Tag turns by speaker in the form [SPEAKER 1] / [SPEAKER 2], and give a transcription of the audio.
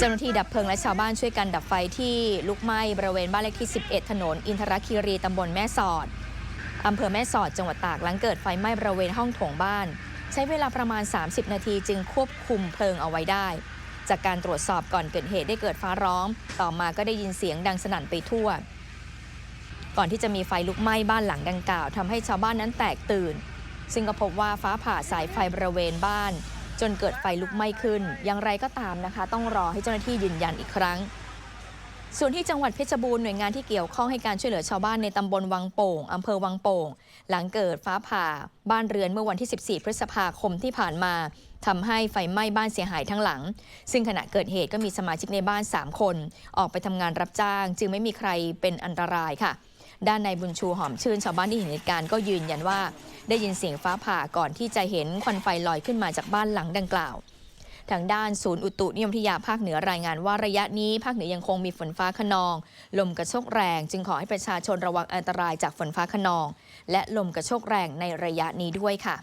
[SPEAKER 1] เจ้าหน้าที่ดับเพลิงและชาวบ้านช่วยกันดับไฟที่ลุกไหม้บริเวณบ้านเลขที่ 11 ถนน อินทรคีรีตำบลแม่สอดอำเภอแม่สอดจังหวัดตากหลังเกิดไฟไหม้บริเวณห้องโถงบ้าน ใช้เวลาประมาณ 30 นาทีจึงควบคุมเพลิงเอาไว้ได้ จากการตรวจสอบก่อนเกิดเหตุได้เกิดฟ้าร้อง ต่อมาก็ได้ยินเสียงดังสนั่นไปทั่ว ก่อนที่จะมีไฟลุกไหม้บ้านหลังดังกล่าวทำให้ชาวบ้านนั้นแตกตื่น ซึ่งก็พบว่าฟ้าผ่าสายไฟบริเวณบ้าน จนเกิดไฟลุกไหม้ขึ้น อย่างไรก็ตามนะคะ ต้องรอให้เจ้าหน้าที่ยืนยันอีกครั้ง ส่วนที่จังหวัดเพชรบูรณ์หน่วยงานที่เกี่ยวข้องให้การช่วยเหลือชาวบ้านในตำบลวังโป่งอำเภอวังโป่ง หลังเกิดฟ้าผ่า บ้านเรือนเมื่อวันที่ 14 พฤษภาคมที่ผ่านมาทำให้ไฟไหม้บ้านเสียหายทั้งหลัง ซึ่งขณะเกิดเหตุก็มีสมาชิกในบ้าน 3 คน ออกไปทำงานรับจ้าง จึงไม่มีใครเป็นอันตรายค่ะ ด้านในายบุญชูหอมชื่นชาวบ้านที่เห็นเหตุการณ์ก็ยืนยันว่า ได้ยินเสียงฟ้าผ่าก่อนที่จะเห็นควันไฟลอยขึ้นมาจากบ้านหลังดังกล่าว ทางด้านศูนย์อุตุนิยมวิทยาภาคเหนือรายงานว่าระยะนี้ภาคเหนือยังคงมีฝนฟ้าขนอง ลมกระโชกแรง จึงขอให้ประชาชนระวังอันตรายจากฝนฟ้าขนอง และลมกระโชกแรงในระยะนี้ด้วยค่ะ